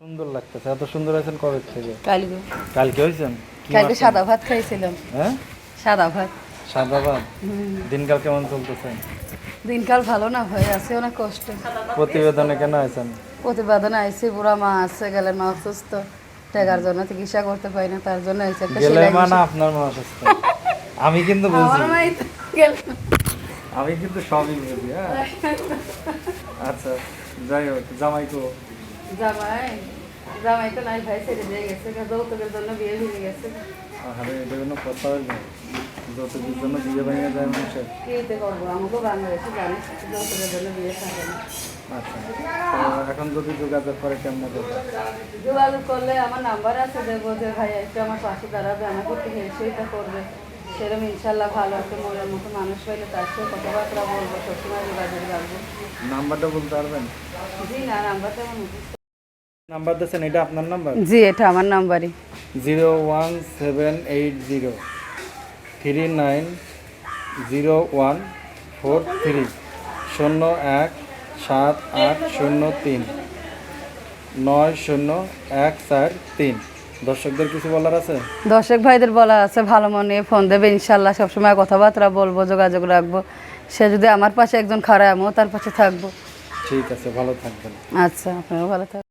সুন্দর লাগতেছে। এত সুন্দর আছেন কবে থেকে? কালকে। কালকে কালকে সাদা ভাত খাইছিলাম। হ্যাঁ? সাদা ভাত। সাদা ভাত? দিনকাল কেমন চলতেছে? দিনকাল ভালো না হয়ে আছে অনেক কষ্ট। প্রতিবেদনে কেন আছেন প্রতিবেদন বুড়া মা আছে গেলে মা অসুস্থ। টাকার জন্য চিকিৎসা করতে পারি না তার জন্য একটা সেলাই না আপনার মা অসুস্থ? আমি কিন্তু বুঝি। গেল- আমি কিন্তু সবই বুঝি হ্যাঁ? আচ্ছা যাই হোক জামাই তো জামাই জামাই তো নাই ভাই ছেড়ে দিয়ে গেছে যৌতুকের জন্য বিয়ে ভেঙে গেছে। আরে এটা কোনো কথা হইল যতটুকুর জন্য বিয়ে ভেঙে যায় মানুষের? কি হতে করব আমাকেও বাংলাদেশে জানিস যৌতুকের জন্য বিয়ে থাকে না। আচ্ছা এখন যদি যোগাযোগ করে কেমন যোগাযোগ করলে আমার নাম্বার আছে দেবো যে ভাই একটু আমার পাশে দাঁড়াবে আমাকে একটু করবে। সেরকম ইনশাল্লাহ ভালো একটা মনের মতো মানুষ পাইলে তার সাথে কথাবার্তা বলব সবসময় যোগাযোগ রাখব। নাম্বারটা বলতে পারবেন? জি না নাম্বারটা আমার মুখস্থ নাম্বার দিয়েছেন এটা আপনার নাম্বার? জি এটা আমার নাম্বারই। Zero one seven eight zero three nine zero one four three শূন্য এক সাত আট শূন্য তিন নয় শূন্য এক চার তিন। দর্শকদের কিছু বলার আছে? দর্শক ভাইদের বলা আছে ভালো মনে ফোন দেবে ইনশাল্লাহ সবসময় কথাবার্তা বলব যোগাযোগ রাখব। সে যদি আমার পাশে একজন খারাপ আমিও তার পাশে থাকব। ঠিক আছে ভালো থাকবেন। আচ্ছা আপনারাও ভালো থাকবেন।